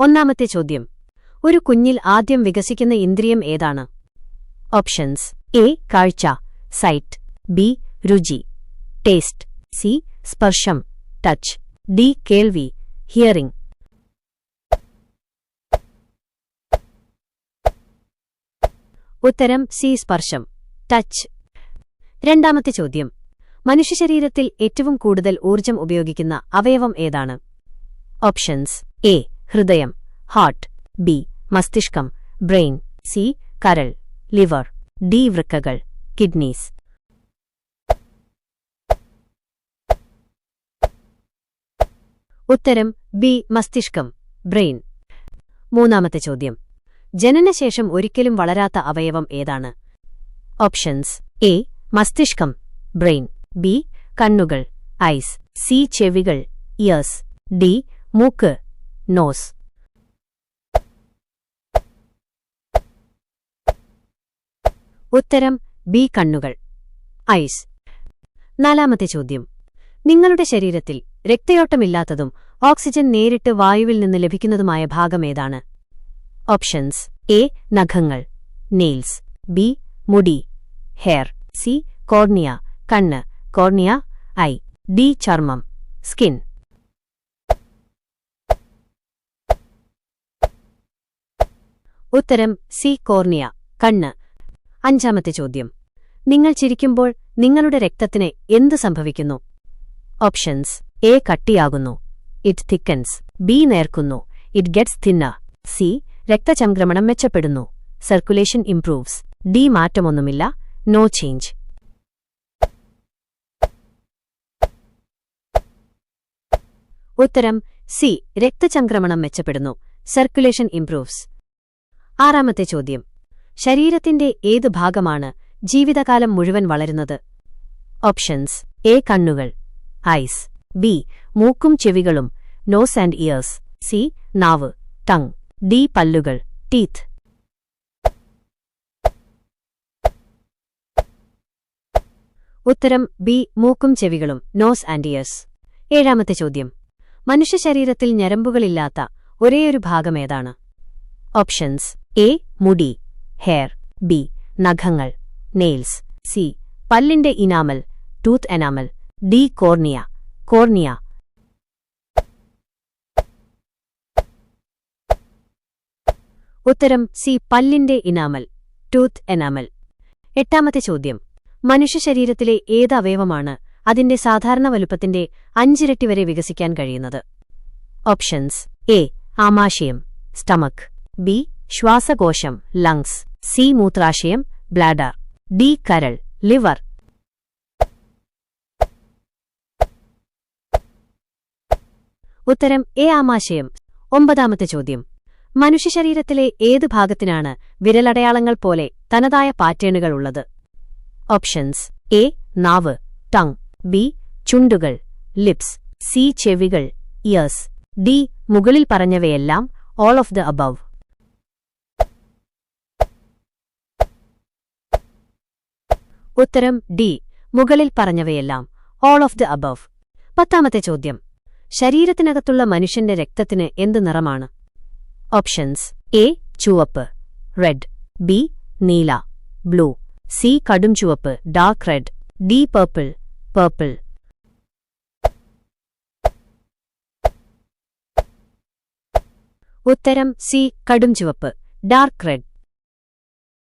ഒന്നാമത്തെ ചോദ്യം. ഒരു കുഞ്ഞിൽ ആദ്യം വികസിക്കുന്ന ഇന്ദ്രിയം ഏതാണ്? ഓപ്ഷൻസ്. എ കാഴ്ച. സൈറ്റ്. ബി രുചി. ടേസ്റ്റ്. സി സ്പർശം. ടച്ച്. ഡി കേൾവി. ഹിയറിംഗ്. ഉത്തരം സി സ്പർശം. ടച്ച്. രണ്ടാമത്തെ ചോദ്യം. മനുഷ്യശരീരത്തിൽ ഏറ്റവും കൂടുതൽ ഊർജം ഉപയോഗിക്കുന്ന അവയവം ഏതാണ്? ഓപ്ഷൻസ്. എ ഹൃദയം ഹാർട്ട് ബി മസ്തിഷ്കം ബ്രെയിൻ സി കരൾ ലിവർ ഡി വൃക്കകൾ കിഡ്നീസ് ഉത്തരം ബി മസ്തിഷ്കം ബ്രെയിൻ മൂന്നാമത്തെ ചോദ്യം. ജനനശേഷം ഒരിക്കലും വളരാത്ത അവയവം ഏതാണ്? ഓപ്ഷൻസ് എ മസ്തിഷ്കം ബ്രെയിൻ ബി കണ്ണുകൾ ഐസ് സി ചെവികൾ ഇയേഴ്സ് ഡി മൂക്ക്. നോസ് ഉത്തരം ബി കണ്ണുകൾ. ഐസ് നാലാമത്തെ ചോദ്യം. നിങ്ങളുടെ ശരീരത്തിൽ രക്തയോട്ടമില്ലാത്തതും ഓക്സിജൻ നേരിട്ട് വായുവിൽ നിന്ന് ലഭിക്കുന്നതുമായ ഭാഗമേതാണ് ഓപ്ഷൻസ് എ നഖങ്ങൾ. നെയിൽസ് ബി മുടി. Hair C cornea. കണ്ണ്. Cornea eye. ഡി ചർമ്മം. സ്കിൻ ഉത്തരം സി കോർണിയ കണ്ണ്. അഞ്ചാമത്തെ ചോദ്യം. നിങ്ങൾ ചിരിക്കുമ്പോൾ നിങ്ങളുടെ രക്തത്തിന് എന്ത് സംഭവിക്കുന്നു? Options. A കട്ടിയാകുന്നു. It thickens. B നേർക്കുന്നു. ഇറ്റ് ഗെറ്റ്സ് തിന്ന സി രക്തചംക്രമണം മെച്ചപ്പെടുന്നു. Circulation improves. ഡി മാറ്റമൊന്നുമില്ല. No change. ഉത്തരം സി രക്തചംക്രമണം മെച്ചപ്പെടുന്നു. Circulation improves. ആറാമത്തെ ചോദ്യം. ശരീരത്തിന്റെ ഏത് ഭാഗമാണ് ജീവിതകാലം മുഴുവൻ വളരുന്നത്? ഓപ്ഷൻസ്. എ കണ്ണുകൾ. ഐസ്. ബി മൂക്കും ചെവികളും. Nose and ears. സി നാവ്. ടങ്. ഡി പല്ലുകൾ. ടീത്ത്. ഉത്തരം ബി മൂക്കും ചെവികളും. Nose and ears. ഏഴാമത്തെ ചോദ്യം. മനുഷ്യശരീരത്തിൽ ഞരമ്പുകളില്ലാത്ത ഒരേയൊരു ഭാഗമേതാണ് ഓപ്ഷൻസ്. എ മുടി ഹെയർ ബി നഖങ്ങൾ നെയിൽസ് സി പല്ലിന്റെ enamel tooth enamel D cornea cornea ഉത്തരം സി പല്ലിന്റെ ഇനാമൽ ടൂത്ത് എനാമൽ എട്ടാമത്തെ ചോദ്യം. മനുഷ്യ ശരീരത്തിലെ ഏത് അവയവമാണ് അതിന്റെ സാധാരണ വലുപ്പത്തിന്റെ അഞ്ചിരട്ടി വരെ വികസിക്കാൻ കഴിയുന്നത്? ഓപ്ഷൻസ് എ ആമാശയം സ്റ്റമക് ബി ശ്വാസകോശം ലങ്സ് സി മൂത്രാശയം ബ്ലാഡർ ഡി കരൾ ലിവർ ഉത്തരം എ ആമാശയം. ഒമ്പതാമത്തെ ചോദ്യം. മനുഷ്യശരീരത്തിലെ ഏത് ഭാഗത്തിനാണ് വിരലടയാളങ്ങൾ പോലെ തനതായ പാറ്റേണുകൾ ഉള്ളത്? ഓപ്ഷൻസ് എ നാവ് ടങ് ബി ചുണ്ടുകൾ ലിപ്സ് സി ചെവികൾ ഇയേഴ്സ് ഡി മുകളിൽ പറഞ്ഞവയെല്ലാം ഓൾ ഓഫ് ദ അബവ്. ഉത്തരം ഡി. മുകളിൽ പറഞ്ഞവയെല്ലാം. ഓൾ ഓഫ് ദ അബവ് പത്താമത്തെ ചോദ്യം. ശരീരത്തിനകത്തുള്ള മനുഷ്യന്റെ രക്തത്തിന് എന്ത് നിറമാണ്? ഓപ്ഷൻസ് എ ചുവപ്പ്. റെഡ് ബി നീല. ബ്ലൂ സി കടും ചുവപ്പ്. Dark red D purple purple ഉത്തരം സി. കടും ചുവപ്പ്. Dark red